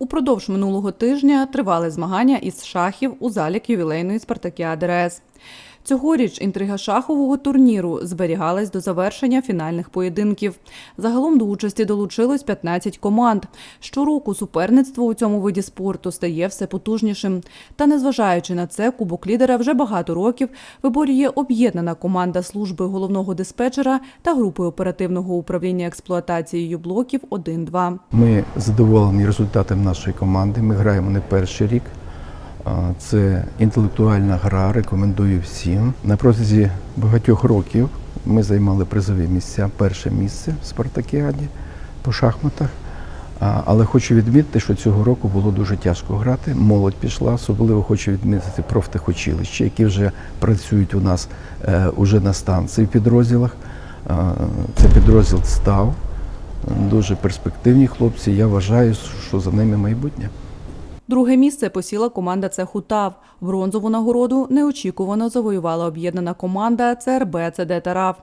Упродовж минулого тижня тривали змагання із шахів у залі ювілейної спартакіади РС. Цьогоріч інтрига шахового турніру зберігалась до завершення фінальних поєдинків. Загалом до участі долучилось 15 команд. Щороку суперництво у цьому виді спорту стає все потужнішим. Та незважаючи на це, кубок лідера вже багато років виборює об'єднана команда служби головного диспетчера та групи оперативного управління експлуатацією блоків 1-2. Ми задоволені результатом нашої команди. Ми граємо не перший рік. Це інтелектуальна гра, рекомендую всім. На протязі багатьох років ми займали призові місця, перше місце в Спартакіаді по шахматах. Але хочу відмітити, що цього року було дуже тяжко грати. Молодь пішла, особливо хочу відмітити профтехучилища, які вже працюють у нас е, уже на станції в підрозділах. Це підрозділ став. Дуже перспективні хлопці. Я вважаю, що за ними майбутнє. Друге місце посіла команда цеху ТАВ. Бронзову нагороду неочікувано завоювала об'єднана команда ЦРБ ЦД Тараф.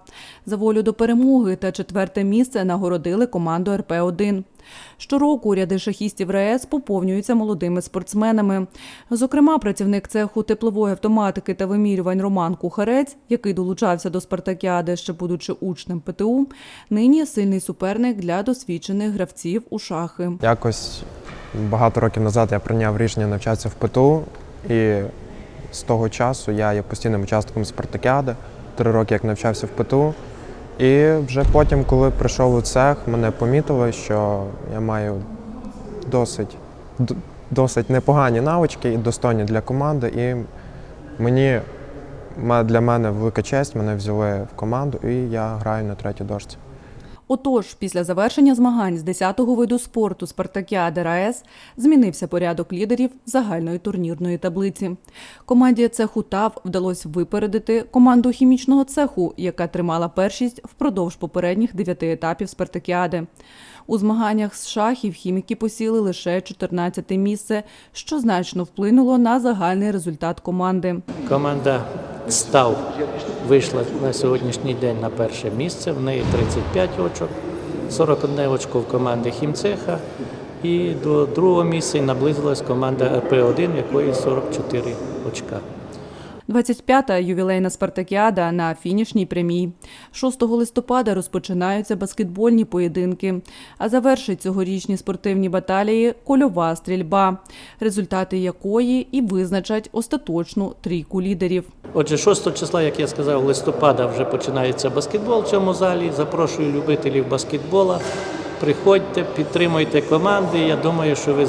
За волю до перемоги та четверте місце нагородили команду РП-1. Щороку ряди шахістів РАЕС поповнюються молодими спортсменами. Зокрема, працівник цеху теплової автоматики та вимірювань Роман Кухарець, який долучався до спартакіади, ще будучи учнем ПТУ, нині сильний суперник для досвідчених гравців у шахи. Якось багато років назад я прийняв рішення навчатися в ПТУ, і з того часу я є постійним учасником спартакіади. Три роки як навчався в ПТУ. І вже потім, коли прийшов у цех, мене помітили, що я маю досить, досить непогані навички і достойні для команди. І мені для мене велика честь, мене взяли в команду, і я граю на третій дошці. Отож, після завершення змагань з 10-го виду спорту Спартакіади РаЕС змінився порядок лідерів загальної турнірної таблиці. Команді цеху ТАВ вдалося випередити команду хімічного цеху, яка тримала першість впродовж попередніх дев'яти етапів Спартакіади. У змаганнях з шахів хіміки посіли лише 14 місце, що значно вплинуло на загальний результат команди. Команда Став вийшла на сьогоднішній день на перше місце. В неї 35 очок, 41 очко в команди Хімцеха. І до другого місця наблизилась команда РП-1, в якої 44 очка. 25-та ювілейна спартакіада на фінішній прямій. 6 листопада розпочинаються баскетбольні поєдинки, а завершить цьогорічні спортивні баталії кольова стрільба, результати якої і визначать остаточну трійку лідерів. Отже, 6 числа, як я сказав, листопада вже починається баскетбол в цьому залі. Запрошую любителів баскетбола. Приходьте, підтримуйте команди. Я думаю, що ви е,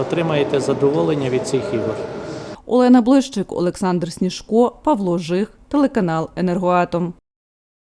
отримаєте задоволення від цих ігор. Олена Блищик, Олександр Сніжко, Павло Жих, телеканал Енергоатом.